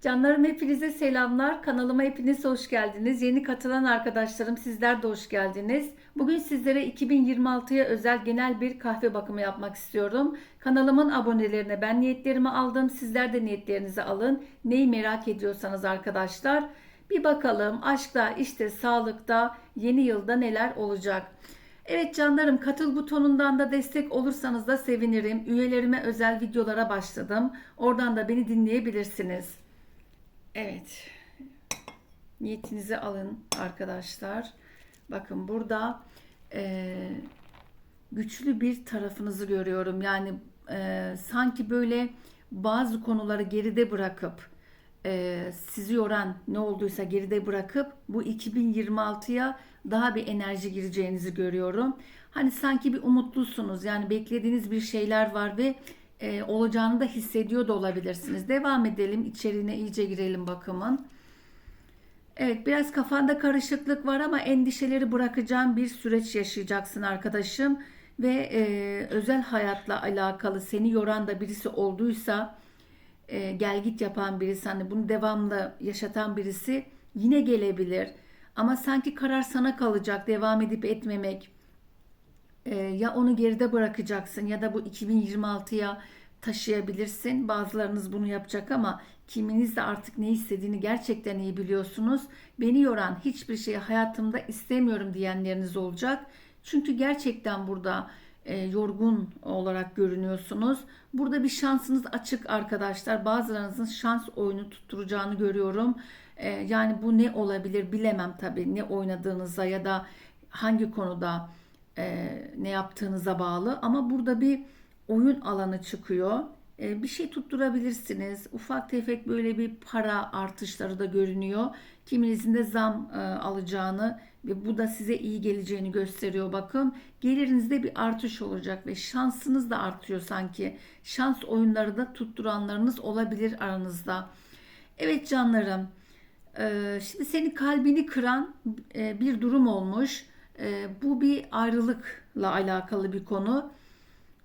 Canlarım hepinize selamlar. Kanalıma hepiniz hoş geldiniz. Yeni katılan arkadaşlarım sizler de hoş geldiniz. Bugün sizlere 2026'ya özel genel bir kahve bakımı yapmak istiyorum. Kanalımın abonelerine ben niyetlerimi aldım. Sizler de niyetlerinizi alın. Neyi merak ediyorsanız arkadaşlar. Bir bakalım aşkta, işte sağlıkta, yeni yılda neler olacak. Evet canlarım katıl butonundan da destek olursanız da sevinirim. Üyelerime özel videolara başladım. Oradan da beni dinleyebilirsiniz. Evet. Niyetinizi alın arkadaşlar. Bakın burada eee, güçlü bir tarafınızı görüyorum. Yani eee, sanki böyle bazı konuları geride bırakıp eee, sizi yoran ne olduysa geride bırakıp bu 2026'ya daha bir enerji gireceğinizi görüyorum. Hani sanki bir umutlusunuz. Yani beklediğiniz bir şeyler var ve e, olacağını da hissediyor da olabilirsiniz. Devam edelim. İçeriğine iyice girelim bakımın. Evet biraz kafanda karışıklık var ama endişeleri bırakacağın bir süreç yaşayacaksın arkadaşım. Ve e, özel hayatla alakalı seni yoran da birisi olduysa e, gel git yapan birisi hani bunu devamlı yaşatan birisi yine gelebilir. Ama sanki karar sana kalacak devam edip etmemek. Ee, ya onu geride bırakacaksın ya da bu 2026'ya taşıyabilirsin. Bazılarınız bunu yapacak ama kiminiz de artık ne istediğini gerçekten iyi biliyorsunuz. Beni yoran hiçbir şeyi hayatımda istemiyorum diyenleriniz olacak. Çünkü gerçekten burada e, yorgun olarak görünüyorsunuz. Burada bir şansınız açık arkadaşlar. Bazılarınızın şans oyunu tutturacağını görüyorum. E, yani bu ne olabilir bilemem tabii ne oynadığınıza ya da hangi konuda e, ne yaptığınıza bağlı ama burada bir oyun alanı çıkıyor. E, bir şey tutturabilirsiniz. Ufak tefek böyle bir para artışları da görünüyor. Kiminizin de zam e, alacağını ve bu da size iyi geleceğini gösteriyor bakın. Gelirinizde bir artış olacak ve şansınız da artıyor sanki. Şans oyunları da tutturanlarınız olabilir aranızda. Evet canlarım. e, Şimdi senin kalbini kıran e, bir durum olmuş. E, Bu bir ayrılıkla alakalı bir konu.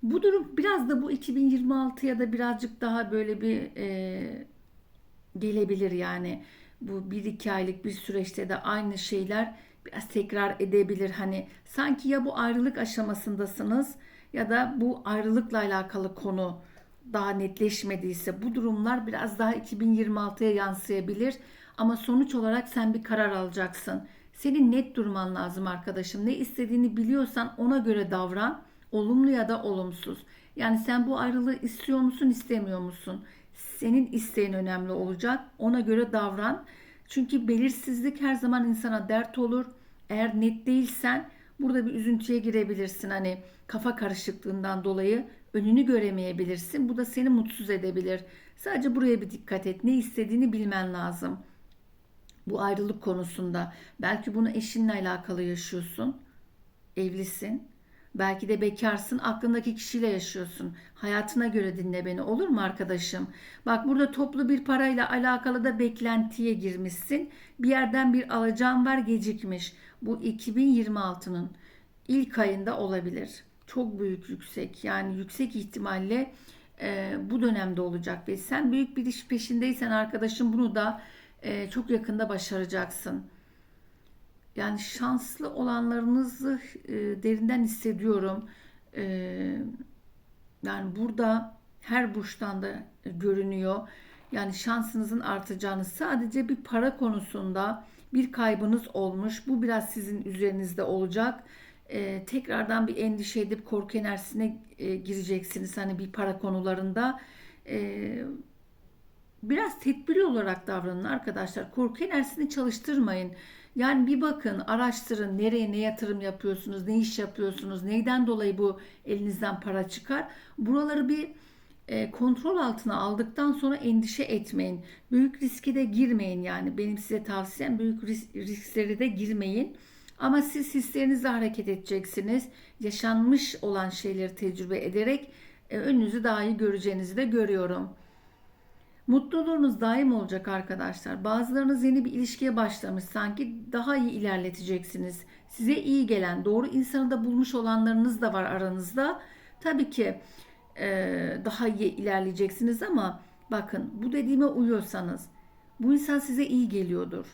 Bu durum biraz da bu 2026'ya da birazcık daha böyle bir e, gelebilir yani. Bu bir iki aylık bir süreçte de aynı şeyler biraz tekrar edebilir. Hani sanki ya bu ayrılık aşamasındasınız ya da bu ayrılıkla alakalı konu daha netleşmediyse bu durumlar biraz daha 2026'ya yansıyabilir. Ama sonuç olarak sen bir karar alacaksın. Senin net durman lazım arkadaşım. Ne istediğini biliyorsan ona göre davran. Olumlu ya da olumsuz. Yani sen bu ayrılığı istiyor musun, istemiyor musun? Senin isteğin önemli olacak. Ona göre davran. Çünkü belirsizlik her zaman insana dert olur. Eğer net değilsen burada bir üzüntüye girebilirsin. Hani kafa karışıklığından dolayı önünü göremeyebilirsin. Bu da seni mutsuz edebilir. Sadece buraya bir dikkat et. Ne istediğini bilmen lazım bu ayrılık konusunda. Belki bunu eşinle alakalı yaşıyorsun. Evlisin. Belki de bekarsın, aklındaki kişiyle yaşıyorsun. Hayatına göre dinle beni olur mu arkadaşım? Bak burada toplu bir parayla alakalı da beklentiye girmişsin. Bir yerden bir alacağın var gecikmiş. Bu 2026'nın ilk ayında olabilir. Çok büyük yüksek yani yüksek ihtimalle e, bu dönemde olacak ve sen büyük bir iş peşindeysen arkadaşım bunu da e, çok yakında başaracaksın. Yani şanslı olanlarınızı e, derinden hissediyorum. E, yani burada her burçtan da görünüyor. Yani şansınızın artacağını sadece bir para konusunda bir kaybınız olmuş. Bu biraz sizin üzerinizde olacak. E, tekrardan bir endişe edip korku enerjisine e, gireceksiniz. Hani bir para konularında. E, biraz tedbirli olarak davranın arkadaşlar. Korku enerjisini çalıştırmayın. Yani bir bakın, araştırın nereye ne yatırım yapıyorsunuz, ne iş yapıyorsunuz, neyden dolayı bu elinizden para çıkar. Buraları bir e, kontrol altına aldıktan sonra endişe etmeyin. Büyük riske de girmeyin yani. Benim size tavsiyem büyük ris- risklere de girmeyin. Ama siz hislerinizle hareket edeceksiniz. Yaşanmış olan şeyleri tecrübe ederek e, önünüzü daha iyi göreceğinizi de görüyorum. Mutluluğunuz daim olacak arkadaşlar. Bazılarınız yeni bir ilişkiye başlamış sanki daha iyi ilerleteceksiniz. Size iyi gelen doğru insanı da bulmuş olanlarınız da var aranızda. Tabii ki e, daha iyi ilerleyeceksiniz ama bakın bu dediğime uyuyorsanız Bu insan size iyi geliyordur.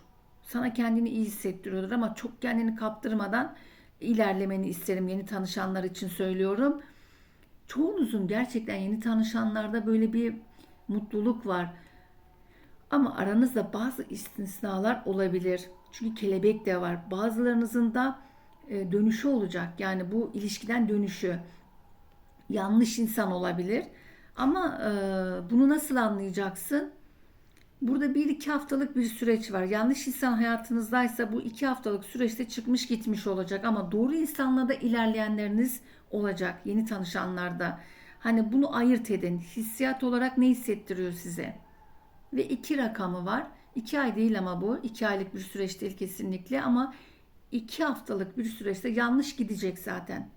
Sana kendini iyi hissettiriyordur ama çok kendini kaptırmadan ilerlemeni isterim yeni tanışanlar için söylüyorum. Çoğunuzun gerçekten yeni tanışanlarda böyle bir mutluluk var. Ama aranızda bazı istisnalar olabilir. Çünkü kelebek de var. Bazılarınızın da e, dönüşü olacak. Yani bu ilişkiden dönüşü. Yanlış insan olabilir. Ama e, bunu nasıl anlayacaksın? Burada bir iki haftalık bir süreç var. Yanlış insan hayatınızdaysa bu iki haftalık süreçte çıkmış gitmiş olacak. Ama doğru insanla da ilerleyenleriniz olacak. Yeni tanışanlarda. Hani bunu ayırt edin. Hissiyat olarak ne hissettiriyor size? Ve iki rakamı var. İki ay değil ama bu. iki aylık bir süreç değil kesinlikle ama iki haftalık bir süreçte yanlış gidecek zaten.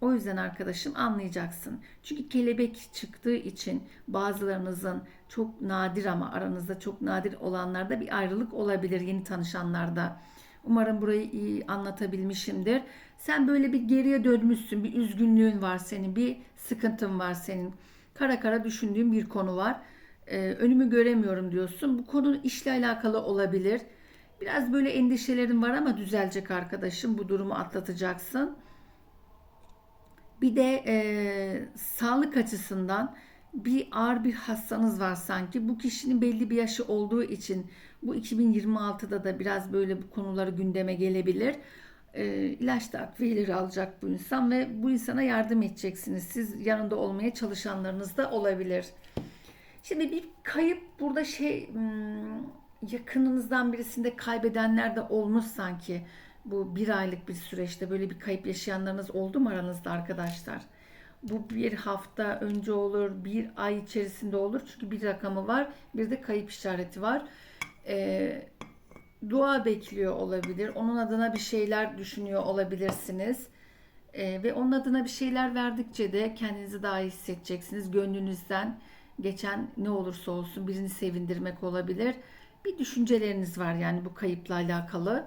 O yüzden arkadaşım anlayacaksın. Çünkü kelebek çıktığı için bazılarınızın çok nadir ama aranızda çok nadir olanlarda bir ayrılık olabilir yeni tanışanlarda. Umarım burayı iyi anlatabilmişimdir. Sen böyle bir geriye dönmüşsün, bir üzgünlüğün var senin, bir sıkıntın var senin. Kara kara düşündüğün bir konu var. Ee, önümü göremiyorum diyorsun. Bu konu işle alakalı olabilir. Biraz böyle endişelerin var ama düzelecek arkadaşım. Bu durumu atlatacaksın. Bir de e, sağlık açısından bir ağır bir hastanız var sanki. Bu kişinin belli bir yaşı olduğu için bu 2026'da da biraz böyle bu konuları gündeme gelebilir. E, ilaç takviyeleri alacak bu insan ve bu insana yardım edeceksiniz. Siz yanında olmaya çalışanlarınız da olabilir. Şimdi bir kayıp burada şey hmm, yakınınızdan birisinde kaybedenler de olmuş sanki bu bir aylık bir süreçte böyle bir kayıp yaşayanlarınız oldu mu aranızda arkadaşlar? Bu bir hafta önce olur, bir ay içerisinde olur. Çünkü bir rakamı var, bir de kayıp işareti var. Ee, dua bekliyor olabilir. Onun adına bir şeyler düşünüyor olabilirsiniz. Ee, ve onun adına bir şeyler verdikçe de kendinizi daha iyi hissedeceksiniz. Gönlünüzden geçen ne olursa olsun birini sevindirmek olabilir. Bir düşünceleriniz var yani bu kayıpla alakalı.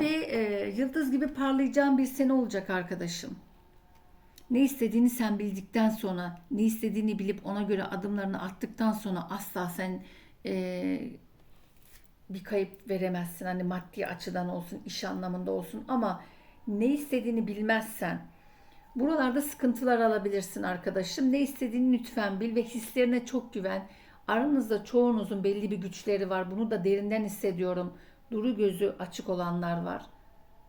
Ve e, yıldız gibi parlayacağın bir sene olacak arkadaşım. Ne istediğini sen bildikten sonra, ne istediğini bilip ona göre adımlarını attıktan sonra asla sen e, bir kayıp veremezsin. Hani maddi açıdan olsun, iş anlamında olsun ama ne istediğini bilmezsen buralarda sıkıntılar alabilirsin arkadaşım. Ne istediğini lütfen bil ve hislerine çok güven. Aranızda çoğunuzun belli bir güçleri var. Bunu da derinden hissediyorum duru gözü açık olanlar var.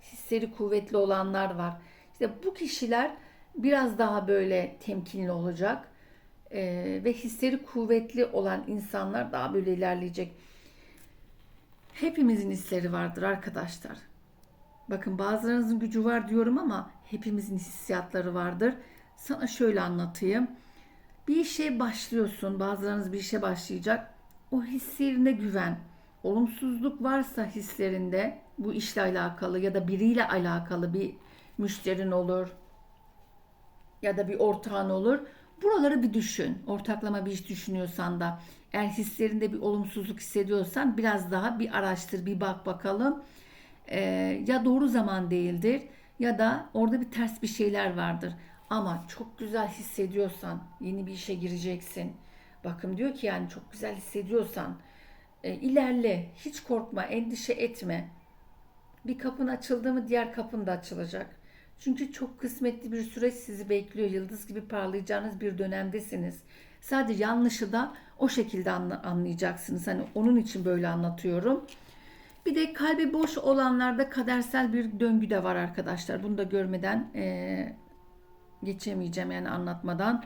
Hisleri kuvvetli olanlar var. İşte bu kişiler biraz daha böyle temkinli olacak. Ee, ve hisleri kuvvetli olan insanlar daha böyle ilerleyecek. Hepimizin hisleri vardır arkadaşlar. Bakın bazılarınızın gücü var diyorum ama hepimizin hissiyatları vardır. Sana şöyle anlatayım. Bir işe başlıyorsun. Bazılarınız bir işe başlayacak. O hislerine güven olumsuzluk varsa hislerinde bu işle alakalı ya da biriyle alakalı bir müşterin olur ya da bir ortağın olur. Buraları bir düşün. Ortaklama bir iş düşünüyorsan da eğer hislerinde bir olumsuzluk hissediyorsan biraz daha bir araştır, bir bak bakalım. Ee, ya doğru zaman değildir ya da orada bir ters bir şeyler vardır. Ama çok güzel hissediyorsan yeni bir işe gireceksin. Bakın diyor ki yani çok güzel hissediyorsan e, ilerle. Hiç korkma, endişe etme. Bir kapın açıldı mı diğer kapın da açılacak. Çünkü çok kısmetli bir süreç sizi bekliyor. Yıldız gibi parlayacağınız bir dönemdesiniz. Sadece yanlışı da o şekilde anlayacaksınız. Hani onun için böyle anlatıyorum. Bir de kalbi boş olanlarda kadersel bir döngü de var arkadaşlar. Bunu da görmeden e, geçemeyeceğim yani anlatmadan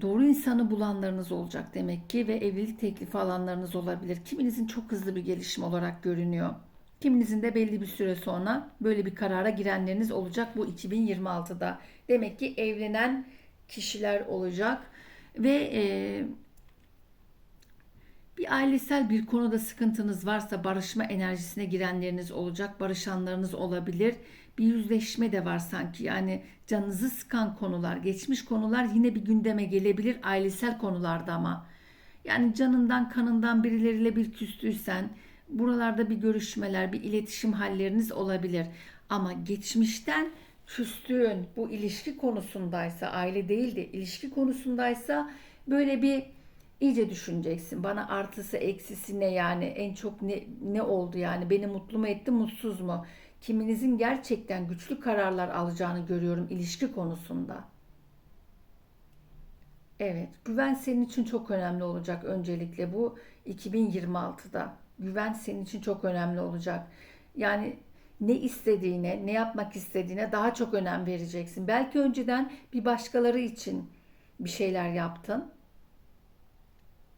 doğru insanı bulanlarınız olacak demek ki ve evlilik teklifi alanlarınız olabilir. Kiminizin çok hızlı bir gelişim olarak görünüyor. Kiminizin de belli bir süre sonra böyle bir karara girenleriniz olacak bu 2026'da. Demek ki evlenen kişiler olacak ve e, bir ailesel bir konuda sıkıntınız varsa barışma enerjisine girenleriniz olacak, barışanlarınız olabilir bir yüzleşme de var sanki. Yani canınızı sıkan konular, geçmiş konular yine bir gündeme gelebilir ailesel konularda ama. Yani canından kanından birileriyle bir küstüysen buralarda bir görüşmeler, bir iletişim halleriniz olabilir. Ama geçmişten küstüğün bu ilişki konusundaysa, aile değil de ilişki konusundaysa böyle bir iyice düşüneceksin. Bana artısı eksisi ne yani en çok ne, ne oldu yani beni mutlu mu etti mutsuz mu? Kiminizin gerçekten güçlü kararlar alacağını görüyorum ilişki konusunda. Evet, güven senin için çok önemli olacak öncelikle bu 2026'da. Güven senin için çok önemli olacak. Yani ne istediğine, ne yapmak istediğine daha çok önem vereceksin. Belki önceden bir başkaları için bir şeyler yaptın.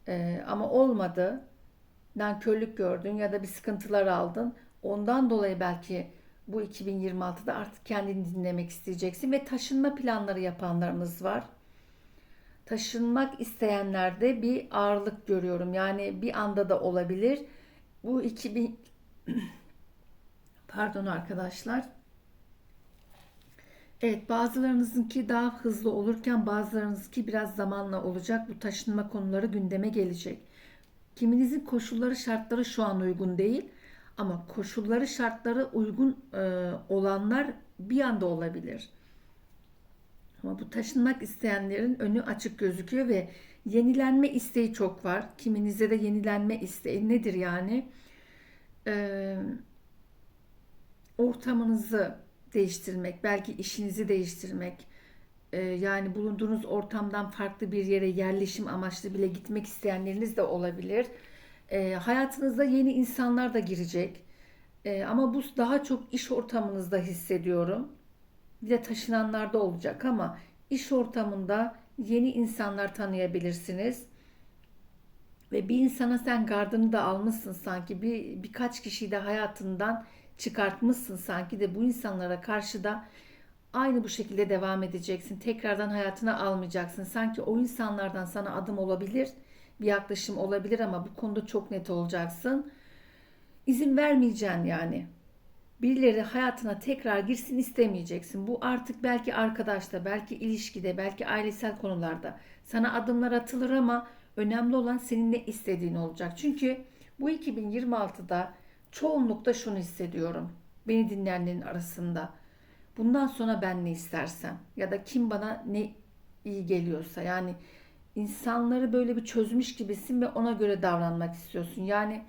Ee, ama olmadı. Nankörlük gördün ya da bir sıkıntılar aldın. Ondan dolayı belki bu 2026'da artık kendini dinlemek isteyeceksin ve taşınma planları yapanlarınız var taşınmak isteyenlerde bir ağırlık görüyorum. Yani bir anda da olabilir. Bu 2000 pardon arkadaşlar. Evet bazılarınızınki daha hızlı olurken bazılarınızınki biraz zamanla olacak. Bu taşınma konuları gündeme gelecek. Kiminizin koşulları şartları şu an uygun değil. Ama koşulları şartları uygun olanlar bir anda olabilir. Ama bu taşınmak isteyenlerin önü açık gözüküyor ve yenilenme isteği çok var. Kiminizde de yenilenme isteği nedir yani? Ee, ortamınızı değiştirmek, belki işinizi değiştirmek, e, yani bulunduğunuz ortamdan farklı bir yere yerleşim amaçlı bile gitmek isteyenleriniz de olabilir. E, hayatınızda yeni insanlar da girecek. E, ama bu daha çok iş ortamınızda hissediyorum de taşınanlarda olacak ama iş ortamında yeni insanlar tanıyabilirsiniz. Ve bir insana sen gardını da almışsın sanki bir birkaç kişiyi de hayatından çıkartmışsın sanki de bu insanlara karşı da aynı bu şekilde devam edeceksin. Tekrardan hayatına almayacaksın. Sanki o insanlardan sana adım olabilir, bir yaklaşım olabilir ama bu konuda çok net olacaksın. İzin vermeyeceksin yani birileri hayatına tekrar girsin istemeyeceksin. Bu artık belki arkadaşta, belki ilişkide, belki ailesel konularda sana adımlar atılır ama önemli olan senin ne istediğin olacak. Çünkü bu 2026'da çoğunlukta şunu hissediyorum. Beni dinleyenlerin arasında. Bundan sonra ben ne istersem ya da kim bana ne iyi geliyorsa yani insanları böyle bir çözmüş gibisin ve ona göre davranmak istiyorsun. Yani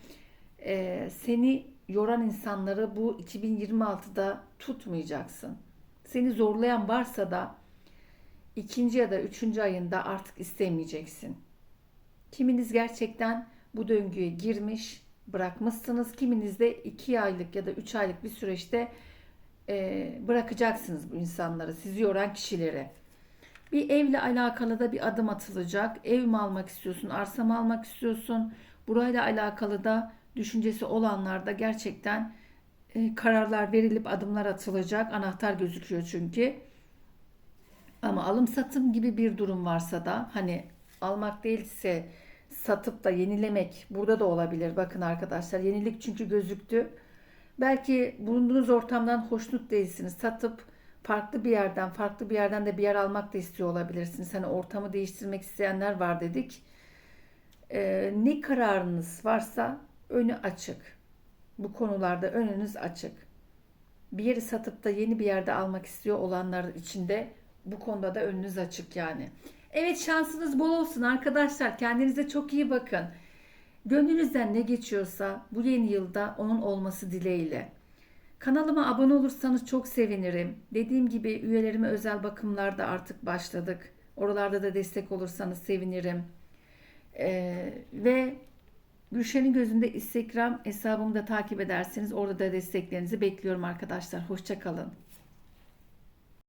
e, seni yoran insanları bu 2026'da tutmayacaksın. Seni zorlayan varsa da ikinci ya da üçüncü ayında artık istemeyeceksin. Kiminiz gerçekten bu döngüye girmiş, bırakmışsınız. Kiminiz de iki aylık ya da üç aylık bir süreçte e, bırakacaksınız bu insanları, sizi yoran kişileri. Bir evle alakalı da bir adım atılacak. Ev mi almak istiyorsun, arsa mı almak istiyorsun? Burayla alakalı da düşüncesi olanlarda gerçekten e, kararlar verilip adımlar atılacak. Anahtar gözüküyor çünkü. Ama alım satım gibi bir durum varsa da hani almak değilse satıp da yenilemek burada da olabilir. Bakın arkadaşlar yenilik çünkü gözüktü. Belki bulunduğunuz ortamdan hoşnut değilsiniz. Satıp farklı bir yerden, farklı bir yerden de bir yer almak da istiyor olabilirsiniz. Hani ortamı değiştirmek isteyenler var dedik. Ee, ne kararınız varsa önü açık. Bu konularda önünüz açık. Bir yeri satıp da yeni bir yerde almak istiyor olanlar için de bu konuda da önünüz açık yani. Evet şansınız bol olsun arkadaşlar. Kendinize çok iyi bakın. Gönlünüzden ne geçiyorsa bu yeni yılda onun olması dileğiyle. Kanalıma abone olursanız çok sevinirim. Dediğim gibi üyelerime özel bakımlarda artık başladık. Oralarda da destek olursanız sevinirim. Ee, ve Gülşen'in gözünde Instagram hesabımı da takip ederseniz orada da desteklerinizi bekliyorum arkadaşlar. Hoşçakalın.